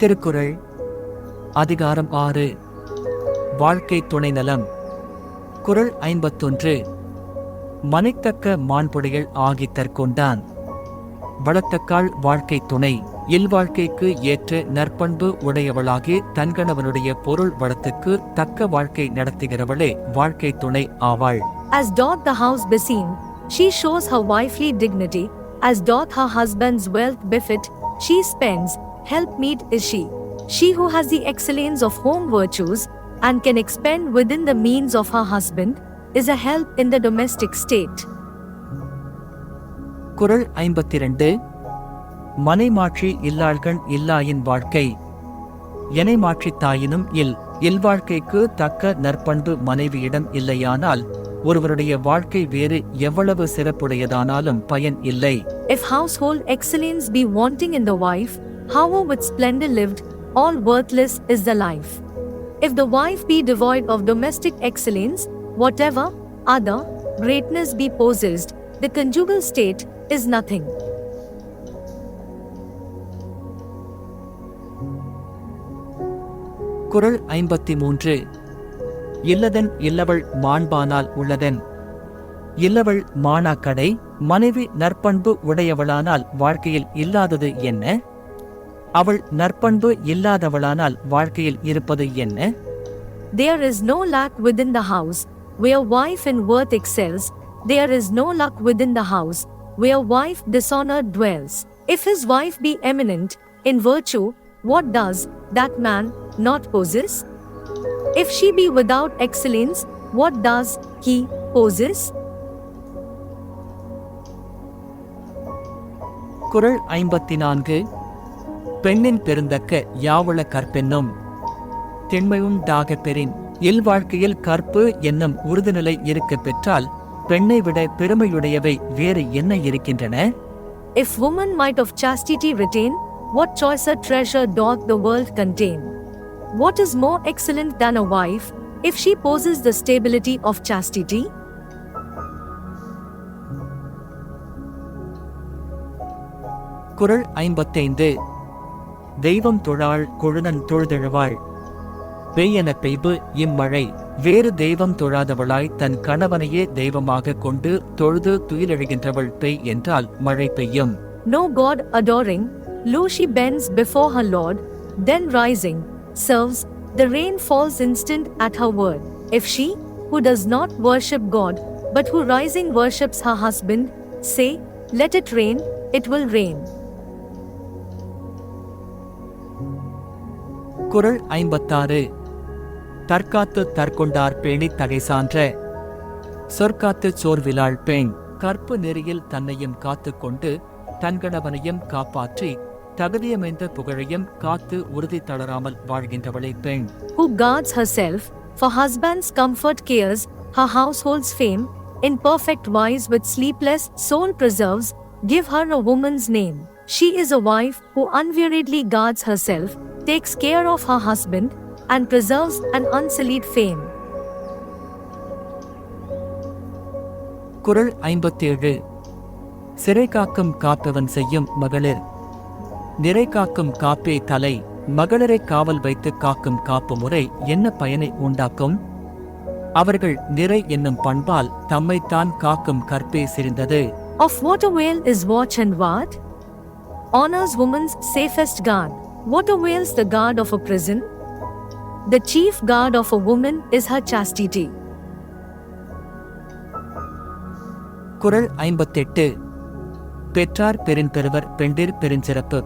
திருக்குறள் அதிகாரம் ஆறு வாழ்க்கை துணை நலம் குறள் ஐம்பத்தொன்று மனைத்தக்க மாண்புடைகள் ஆகித்தற் தற்கொண்டான். வளத்தக்காள் வாழ்க்கை துணை இல்வாழ்க்கைக்கு ஏற்ற நற்பண்பு உடையவளாகி தன்கணவனுடைய பொருள் வளத்துக்கு தக்க வாழ்க்கை நடத்துகிறவளே வாழ்க்கை துணை ஆவாள். As doth the house beseem, she shows her wifely dignity, as doth her husband's wealth befit, she spends, helpmeet is she. She who has the excellence of home virtues, and can expend within the means of her husband, is a help in the domestic state. குறள் ஐம்பத்திரண்டு மனைமாட்சி இல்லாள்கள் இல்லாயின் வாழ்க்கை எனை மாற்றித் தாயினும் இல் இல்வாழ்க்கைக்கு தக்க நற்பண்பு மனைவியிடம் இல்லையானால் ஒருவருடைய வாழ்க்கை வேறு எவ்வளவு சிறப்புடையதானாலும் பயன் இல்லை If household excellence be wanting in the wife, however with splendor lived, all worthless is the life. If the wife be devoid of domestic excellence, whatever other greatness be possessed, the conjugal state is nothing. குரல் ஐம்பத்தி மூன்று இல்லதன் இல்லவள் மாண்பானால் உள்ளதன் இல்லவள் மானாக்கடை மனைவி நற்பண்பு உடையவளானால் வாழ்க்கையில் இல்லாதது என்ன அவள் நற்பண்பு இல்லாதவளானால் வாழ்க்கையில் இருப்பது என்ன There is no lack within the house, where wife in worth excels, there is no luck within the house, where wife dishonor dwells. If his wife be eminent in virtue, what does that man not possess? If she be without excellence, what does he possess? குறள் ஐம்பத்தி நான்கு பெண்ணின் பெருந்தக்க யாவள கற்பென்னும் திண்மையுண்டாக பெறின் இல்வாழ்க்கையில் கற்பு என்னும் உறுதிநிலை இருக்க பெற்றால் பெண்ணை விட பெருமையுடையவை வேறு என்ன இருக்கின்றன If woman might of chastity retain, what choicer treasure doth the world contain? What is more excellent than a wife, if she possess the stability of chastity? குறள் ஐம்பத்தைந்து தெய்வம் தொழாள் கொழுநன் தொழுதெழுவாள் பெய்யன பெய்பு இம்மழை வேறு தெய்வம் தொழாதவளாய் தன் கணவனையே தெய்வமாக கொண்டு தொழுது துயிலெழுகின்றவள் பெய் என்றால் மழை பெய்யும் no God adoring low she bends before her lord then rising serves the rain falls instant at her word if she who does not worship God but who rising worships her husband say let it rain it will rain குரல் ஐம்பத்தாறு தற்காத்து தற்கொண்டார் பேணி தகை சான்ற சொற்காத்து சோர்விலாள் பெண் கற்பு நெறியில் தன்னையும் காத்து கொண்டு தன்கணவனையும் காப்பாற்றி தகுதியமைந்த புகழையும் காத்து உறுதி தளராமல் வாழ்கின்றவளே பெண் who guards her self for husband's comfort cares her house holds fame in perfect voice with sleepless soul preserves give her a woman's name she is a wife who unwearidly guards her self takes care of her husband, and preserves an unsullied fame. குறள் ஐம்பத்தேழு சிறை காக்கும் காப்பவன் செய்யும் மகளிர் நிறை காக்கும் காப்பே தலை மகளிரை காவல் வைத்து காக்கும் காப்பு முறை என்ன பயனை உண்டாக்கும் அவர்கள் நிறை என்னும் பண்பால் தம்மைத்தான் காக்கும் கற்பே சிரிந்தது Of what avail is watch and ward? Honors woman's safest guard. What avails the guard of a prison? The chief guard of a woman is her chastity. குறள் ஐம்பத்தெட்டு பெற்றார் பெரும்பெருவர் பெண்டிர் பெருஞ்சிறப்பு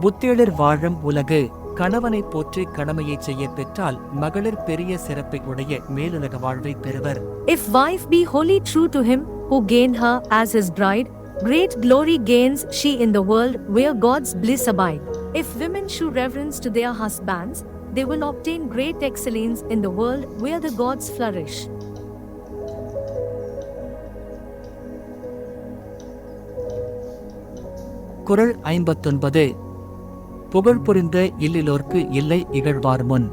புத்தியளிர் வாழும் உலகு கணவனை போற்றி கடமையைச் செய்ய பெற்றால் மகளிர் பெரிய சிறப்பை உடைய மேலுலக வாழ்வை பெறுவர் If wife be wholly true to him who gained her as his bride, great glory gains she in the world where God's bliss abide. If women show reverence to their husbands, they will obtain great excellence in the world where the gods flourish. குறள் ஐம்பத்தொன்பது. புகழ் புரிந்த இல்லிலோர்க்கு இல்லை இகழ்வார் முன்.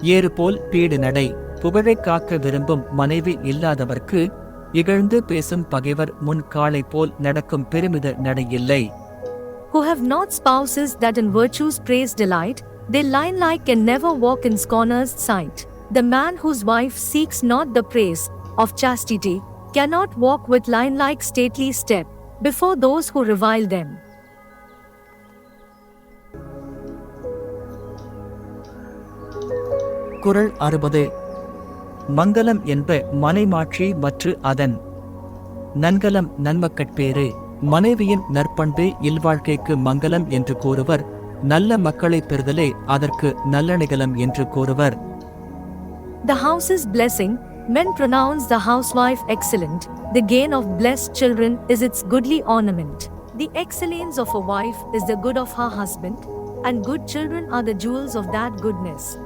ஏறு போல் bead நடை. புகழை காக்க விரும்பும் மனைவி இல்லாதவர்க்கு இகழ்ந்து பேசும் பகைவர் முன் காளை போல் நடக்கும் பெருமித நடை இல்லை. Who have not spouses that in virtues praise delight, they line like and never walk in scorner's sight. The man whose wife seeks not the praise of chastity cannot walk with line like stately step before those who revile them. குரல் அறுபது மங்கலம் என்ப மனைமாட்சி மற்று அதன் நன்கலம் நன்மக்கட்பேறு மனைவியின் நற்பண்பே இல்வாழ்க்கைக்கு மங்கலம் என்று கூறுவர் நல்ல மக்களைப் பெறுதலே அதற்கு நல்லணிகலம் என்று கூறுவர் The house's blessing, men pronounce the housewife excellent. The gain of blessed children is its goodly ornament. The excellence of a wife is the good of her husband, and good children are the jewels of that goodness.